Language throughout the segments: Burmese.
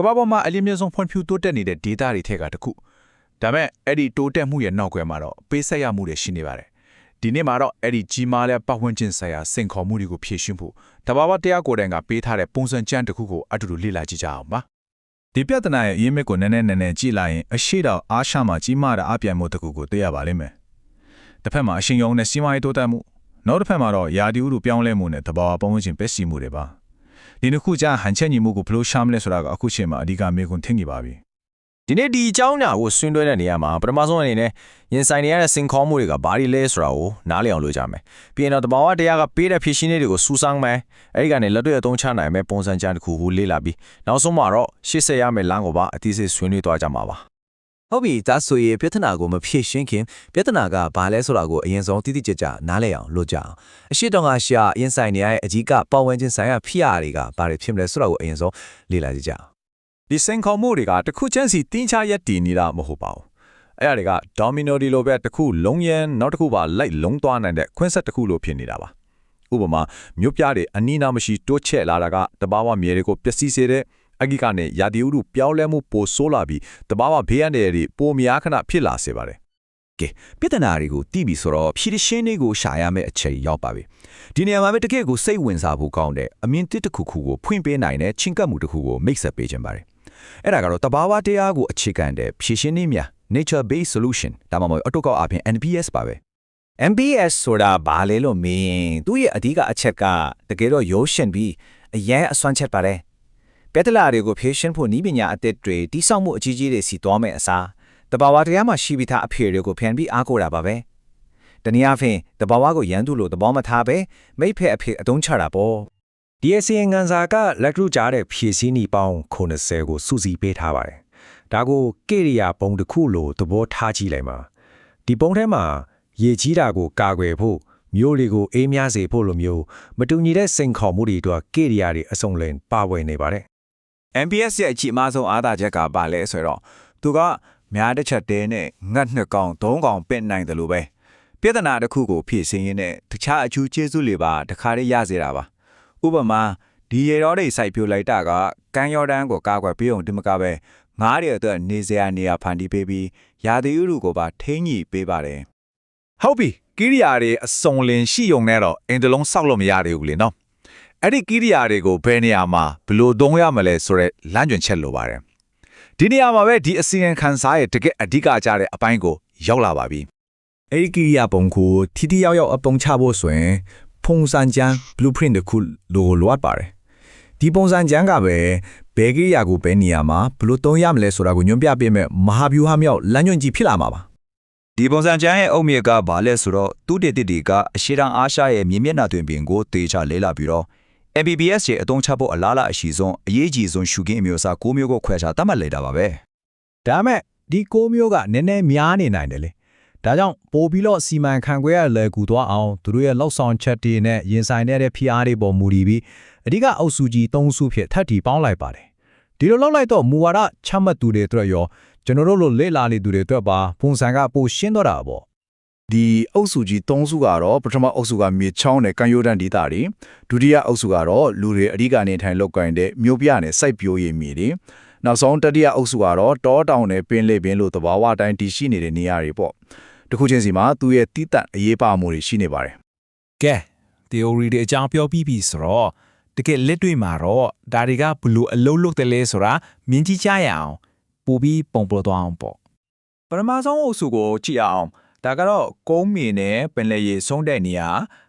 ကမ္ဘာပေါ်မှာအလင်းမြင့်ဆုံးဖွံ့ဖြိုးတိုးတက်နေတဲ့ဒေသတွေထက်ကတစ်ခုဒါမဲ့အဲ့ဒီတိုးတက်မှုရဲ့နောက်ကွယ်မှာတော့ပေးဆက်ရမှုတွေရှိနေပါတယ်ဒီနေ့မှာတော့အဲ့ဒီကြီးမားတဲ့ပတ်ဝန်းကျင်ဆိုင်ရာစိန်ခေါ်မှုတွေကိုဖြေရှင်းဖို့တဘာဝတရားကိုယ်တိုင်ကပေးထားတဲ့ပုံစံကျမ်းတစ်ခုကိုအတူတူလေ့လာကြည့်ကြအောင်ပါဒီပြဿနာရဲ့အရင်းမြစ်ကိုနည်းနည်းနည်းနည်းကြည့်လိုက်ရင်အရှိတောင်အားရှာမှာကြီးမားတဲ့အပြိုင်မှုတစ်ခုကိုတွေ့ရပါလိမ့်မယ်။တစ်ဖက်မှာအရှင်ယုံနဲ့စီးပွားရေးတိုးတက်မှုနောက်တစ်ဖက်မှာတော့ယာဒီဥတို့ပြောင်းလဲမှုနဲ့တဘာဝပတ်ဝန်းကျင်ပျက်စီးမှုတွေပါ။ ဒီနှစ်ခုကြားဟန်ချက်ညီမှုကိုဘယ်လိုရှာမလဲဆိုတာကအခုချိန်မှာအဓိကမေးခွန်းထင်နေပါပြီဒီနေ့ဒီအကြောင်းအရာကိုဆွေးနွေးတဲ့နေရာမှာပထမဆုံးအနေနဲ့ရင်ဆိုင်နေရတဲ့စင်ခေါ်မှုတွေကဘာတွေလဲဆိုတာကိုနားလည်အောင်လုပ်ကြမယ်။ပြီးရင်တော့တဘာဝတရားကပေးတဲ့ဖြစ်ရှင်းလေးတွေကိုစူးစမ်းမယ်။အဲဒီကနေလက်တွေ့အသုံးချနိုင်မယ့်ပုံစံကြမ်းတစ်ခုကိုလေ့လာပြီးနောက်ဆုံးမှာတော့ရှေ့ဆက်ရမယ့်လမ်းကိုပါအသေးစိတ်ဆွေးနွေးသွားကြမှာပါ ဟုတ်ပြီဒါဆိုရင်ပြဿနာကိုမဖြေရှင်းခင်ပြဿနာကဘာလဲဆိုတာကိုအရင်ဆုံးတိတိကျကျနားလည်အောင်လုပ်ကြအောင်အရှိတောင်ကရှာအရင်ဆိုင်နေရတဲ့အကြီးကပတ်ဝန်းကျင်ဆိုင်ရာဖိအားတွေကဘာတွေဖြစ်မလဲဆိုတာကိုအရင်ဆုံးလေ့လာကြည့်ကြအောင်။ဒီစင်ခေါ်မှုတွေကတစ်ခုချင်းစီတင်းချရက်တည်နေတာမဟုတ်ပါဘူး။အဲ့ဒါတွေက domino ဒီလိုပဲတစ်ခုလုံးရန်နောက်တစ်ခုပါလိုက်လုံးသွားနိုင်တဲ့ခွင်းဆက်တစ်ခုလိုဖြစ်နေတာပါ။ဥပမာမြို့ပြတွေအနီးနားမရှိတိုးချက်လာတာကတဘာဝမြေတွေကိုပျက်စီးစေတဲ့ အဂိကနေရာဒီဥတုပြောင်းလဲမှုပိုဆိုးလာပြီးတဘာဝဘေးရန်တွေပိုများခဏဖြစ်လာစေပါတယ်ကဲပြဿနာတွေကိုသိပြီဆိုတော့ဖြည့်ရှင်းလေးကိုရှာရမယ့်အချိန်ရောက်ပါပြီဒီနေရာမှာပဲတကယ့်ကိုစိတ်ဝင်စားဖို့ကောင်းတဲ့အမြင်တစ်တစ်ခုခုကိုဖွင့်ပေးနိုင်တဲ့ချင်းကပ်မှုတစ်ခုကိုမိတ်ဆက်ပေးခြင်းပါတယ်အဲ့ဒါကတော့တဘာဝတရားကိုအခြေခံတဲ့ဖြည့်ရှင်းနည်းများ nature based solution ဒါမှမဟုတ်အတုကောက်အပြင် NPS ပါပဲ MBS ဆိုတာဘာလဲလို့မင်းသူ့ရဲ့အဓိကအချက်ကတကယ်တော့ရိုးရှင်ပြီးအရင်အစွမ်းချက်ပါတယ် ပက်တလာတွေကိုဖြည့်ရှင်းဖို့နည်းပညာအသစ်တွေတိစောက်မှုအကြီးကြီးတွေစီသွားမယ်အစားတဘာဝတရားမှာရှိပြီးသားအဖေတွေကိုဖန်ပြီးအားကိုးတာပါပဲတနည်းအားဖြင့်တဘာဝကိုရန်သူလို့သဘောမထားပဲမိဖက်အဖေအတုံးချတာပေါ့ဒီအစီရင်ခံစာကလက်ကျူကြားတဲ့ဖြည့်စည်းနေပေါင်း90ကိုစုစည်းပေးထားပါတယ်။ဒါကိုကေရိယာပုံတစ်ခုလိုသဘောထားကြည့်လိုက်ပါ။ဒီပုံထဲမှာရေကြီးတာကိုကာကွယ်ဖို့မျိုးတွေကိုအေးမြစေဖို့လိုမျိုးမတူညီတဲ့စိန်ခေါ်မှုတွေအတွက်ကေရိယာတွေအစုံလင်ပါဝင်နေပါတယ် MBS ရဲ့အကြီးအမားဆုံးအားသာချက်ကပါလဲဆိုတော့သူကများတစ်ချက်တဲနဲ့ငတ်နှစ်ကောင်သုံးကောင်ပင့်နိုင်တယ်လို့ပဲပြဿနာတစ်ခုကိုဖြည့်ဆင်းရင်းနဲ့တခြားအကျူးကျေးဇူးတွေပါတခါတည်းရစေတာပါဥပမာဒီရေတော်တွေစိုက်ပြိုလိုက်တာကကမ်းရော်ဒန်ကိုကာကွယ်ပေးအောင်ဒီမကပဲငားတွေအတွက်နေစရာနေရာဖန်တီးပေးပြီးရာသီဥတုကိုပါထိန်းညှိပေးပါတယ်ဟုတ်ပြီကိရိယာတွေအစုံလင်ရှိုံနဲ့တော့အင်တလုံးစောက်လို့မရသေးဘူးလေနော် အဲ့ဒီကိရိယာတွေကိုဘယ်နေရာမှာဘယ်လို့သုံးရမလဲဆိုတော့လမ်းညွှန်ချက်လိုပါတယ်ဒီနေရာမှာပဲဒီအစီရင်ခံစာရဲ့တကယ်အဓိကကြတဲ့အပိုင်းကိုရောက်လာပါပြီအဲ့ဒီကိရိယာပုံကိုထိထိရောက်ရောက်အပုံချဖို့ဆိုရင်ဖုံစံကျန်း blueprint တစ်ခုလိုလိုအပ်ပါတယ်ဒီပုံစံကျန်းကပဲဘယ်ကိရိယာကိုဘယ်နေရာမှာဘယ်လိုသုံးရမလဲဆိုတာကိုညွှန်ပြပေးမဲ့မဟာဗျူဟာမြောက်လမ်းညွှန်ကြီးဖြစ်လာမှာပါဒီပုံစံကျမ်းရဲ့အုတ်မြစ်ကဘာလဲဆိုတော့သူတေတိတီကအရှိတန်းအားရှာရဲ့မြင်းမျက်နှာတွင်ပင်ကိုတေချာလဲလာပြီးတော့ MBBS ရဲ့အသုံးချဖို့အလားလာအရှိဆုံးအရေးကြီးဆုံးရှုခင်းအမျိုးအစား၉မျိုးကိုခွဲခြားသတ်မှတ်လိုက်တာပါပဲဒါမဲ့ဒီကိုမျိုးကနည်းနည်းများနေနိုင်တယ်လေဒါကြောင့်ပို့ပြီးတော့စီမံခန့်ခွဲရလဲကူသွားအောင်သူတို့ရဲ့လောက်ဆောင်ချက်တွေနဲ့ရင်ဆိုင်နေတဲ့ PR တွေပေါ်မူတည်ပြီးအဓိကအုပ်စုကြီး၃စုဖြစ်ထပ်တီပေါင်းလိုက်ပါတယ်ဒီလိုလောက်လိုက်တော့မူဝါဒချမှတ်သူတွေအတွက်ရောကျွန်တော်တို့လိုလေ့လာနေသူတွေအတွက်ပါပုံစံကပိုရှင်းတော့တာပေါ့ ဒီအုပ်စုကြီး၃စုကတော့ပထမအုပ်စုကမြေချောင်းနဲ့ကံရိုးတန်းဒေသတွေဒုတိယအုပ်စုကတော့လူတွေအဓိကနေထိုင်လောက်ကင်တဲ့မြို့ပြနဲ့စိုက်ပျိုးရေးမြေတွေနောက်ဆုံးတတိယအုပ်စုကတော့တောတောင်နဲ့ပင်လေပင်လို့သဘာဝအတိုင်းတည်ရှိနေတဲ့နေရာတွေပေါ့တစ်ခုချင်းစီမှာသူ့ရဲ့တိတန့်အရေးပါမှုတွေရှိနေပါတယ်ကဲ theory တွေအကြောင်းပြောပြီးပြီဆိုတော့တကယ်လက်တွေ့မှာတော့ဒါတွေကဘလို့အလုံးလုံးတယ်လဲဆိုတာမြင်ကြည့်ကြရအောင်ပို့ပြီးပုံပေါ်သွားအောင်ပေါ့ပထမဆုံးအုပ်စုကိုကြည့်အောင် ဒါကတော့ကုန်းမြေနဲ့ပင်လယ်ရေဆုံးတဲ့နေရာ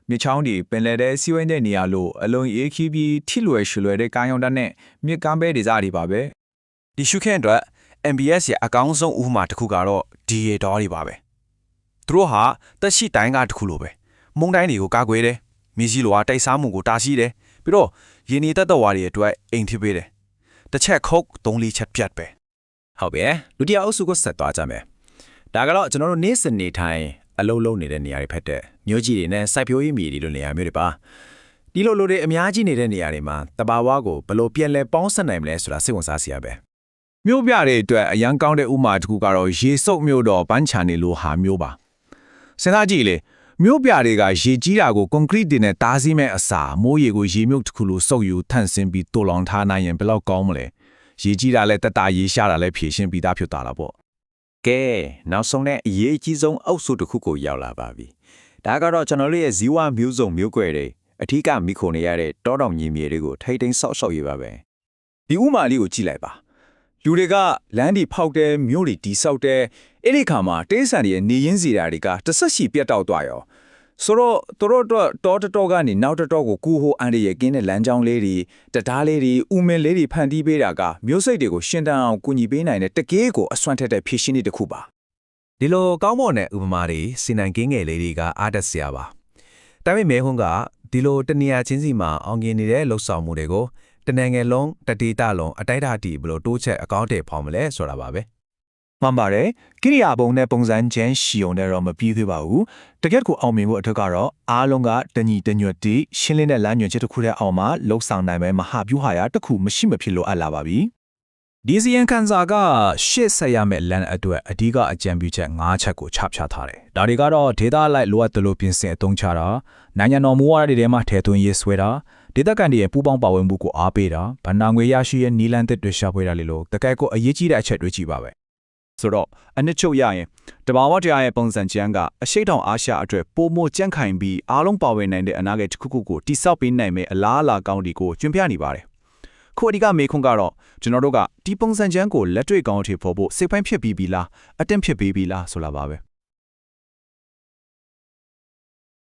မြစ်ချောင်းတွေပင်လယ်ထဲစီးဝိုင်းတဲ့နေရာလို့အလုံးအေးခီးပြီးထိလွယ်ရှလွယ်တဲ့ကာယုံတတ်နဲ့မြစ်ကမ်းပဲဒေသတွေပါပဲဒီရှုခင်းအတွက် MBS ရဲ့အကောင်းဆုံးဥပမာတစ်ခုကတော့ဒီရေတော်တွေပါပဲသူတို့ဟာတက်ရှိတိုင်းကတစ်ခုလိုပဲမုံတိုင်းတွေကိုကာကွယ်တယ်မြေကြီးလိုဟာတိုက်စားမှုကိုတားဆီးတယ်ပြီးတော့ရင်းနေတတ်တော်ဝါတွေအတွက်အိမ်ဖြစ်ပေးတယ်တစ်ချက်ခုတ်သုံးလေးချက်ပြတ်ပဲဟုတ်ပြီဒုတိယအုပ်စုကိုဆက်သွားကြမယ် ဒါကတော့ကျွန်တော်တို့နေ့စဉ်နေထိုင်အလုံးလုံးနေတဲ့နေရာတွေဖက်တဲ့မြို့ကြီးတွေနဲ့စိုက်ပျိုးရေးမြေတွေလိုနေရာမျိုးတွေပါဒီလိုလိုတွေအများကြီးနေတဲ့နေရာတွေမှာတဘာဝကိုဘယ်လိုပြန်လဲပေါင်းစပ်နိုင်မလဲဆိုတာစိတ်ဝင်စားစရာပဲမြို့ပြတွေအတွက်အရန်ကောင်းတဲ့ဥမာတစ်ခုကတော့ရေစုပ်မြို့တော်ပန်းချန်နေလို့ဟာမျိုးပါစဉ်းစားကြည့်လေမြို့ပြတွေကရေကြီးတာကိုကွန်ကရစ်တွေနဲ့တားဆီးမဲ့အစားမိုးရေကိုရေမြုပ်တစ်ခုလိုစုပ်ယူထန့်စင်ပြီးတူလောင်ထားနိုင်ရင်ဘယ်လောက်ကောင်းမလဲရေကြီးတာလဲတက်တာရေရှားတာလဲဖြည့်ရှင်းပြီးသားဖြစ်သွားတာပေါ့ ကဲနောက်ဆုံးနဲ့အရေးအကြီးဆုံးအုပ်စုတစ်ခုကိုရောက်လာပါပြီဒါကတော့ကျွန်တော်တို့ရဲ့ဇီဝမျိုးစုံမျိုးကွယ်တွေအထီးကမိခိုနေရတဲ့တောတောင်မြေမြေတွေကိုထိတ်ထိန်ဆောက်ရှောက်ရေးပါပဲဒီဥမာလေးကိုကြည့်လိုက်ပါလူတွေကလမ်းဒီဖောက်တယ်မြို့တွေတီဆောက်တယ်အဲ့ဒီခါမှာတေးဆန်တွေရဲ့နေရင်းစီတာတွေကတစ်ဆက်ရှိပြတ်တောက်သွားရော ဆိုတော့တို့တို့တော့တောတတော်ကနေနောက်တတော်ကိုကူဟိုအန်ဒီရဲ့ကင်းတဲ့လမ်းကြောင်းလေးတွေတရားလေးတွေဥမင်လေးတွေဖန်တီးပေးတာကမျိုးစိတ်တွေကိုရှင်းတန်းအောင်ကူညီပေးနိုင်တဲ့တကယ်ကိုအစွမ်းထက်တဲ့ဖြည့်ရှင်းနည်းတစ်ခုပါဒီလိုကောင်းမွန်တဲ့ဥပမာတွေစီနိုင်ကင်းငယ်လေးတွေကအားတက်စရာပါ။ဒါပေမဲ့မဲဟုန်းကဒီလိုတနေရာချင်းစီမှာအောင်မြင်နေတဲ့လှုပ်ဆောင်မှုတွေကိုတနင်္ဂနွေလုံးတတိတလုံးအတိုက်အတာတီဘလို့တိုးချက်အကောင့်တွေဖော်မလဲဆိုတာပါပဲ မှန်ပါတယ်ကိရိယာပုံနဲ့ပုံစံချင်းရှီုံနဲ့တော့မပြီးသေးပါဘူးတကယ့်ကိုအောင်မြင်ဖို့အတွက်ကတော့အားလုံးကတညီတညွတ်တီရှင်းလင်းတဲ့လမ်းညွှန်ချက်တစ်ခုတည်းအောင်မှလှုပ်ဆောင်နိုင်မယ်မဟာဗျူဟာရတစ်ခုမရှိမဖြစ်လို့အပ်လာပါပြီဒီစီယန်ကန်စာကရှစ်ဆက်ရမယ့်လမ်းအတွက်အဓိကအကြံပြုချက်၅ချက်ကိုချပြထားတယ်။ဒါတွေကတော့ဒေတာလိုက်လိုအပ်သလိုပြင်ဆင်အသုံးချတာနိုင်ငံတော်မူဝါဒတွေထဲမှာထည့်သွင်းရေးဆွဲတာဒေတာကန်တွေရဲ့ပူးပေါင်းပါဝင်မှုကိုအားပေးတာဗန္နာငွေရရှိရဲ့နီလန်သစ်တွေရှာဖွေတာလေလို့တကယ်ကိုအရေးကြီးတဲ့အချက်တွေကြည့်ပါပဲ ဆိုတော့အနှစ်ချုပ်ရရင်တဘာဝတရားရဲ့ပုံစံကျမ်းကအရှိတောင်အာရှအတွက်ပိုမိုကြန့်ခိုင်ပြီးအားလုံးပါဝင်နိုင်တဲ့အနာဂတ်တစ်ခုခုကိုတိဆောက်ပေးနိုင်မယ့်အလားအလာကောင်းဒီကိုကျွမ်းပြနေပါတယ်ခုအဒီကမေခွန်းကတော့ကျွန်တော်တို့ကဒီပုံစံကျမ်းကိုလက်တွေ့ကောင်းအထိဖို့ဖို့စိတ်ပိုင်းဖြစ်ပြီးပြီလားအတင်းဖြစ်ပြီးပြီလားဆိုလာပါပဲ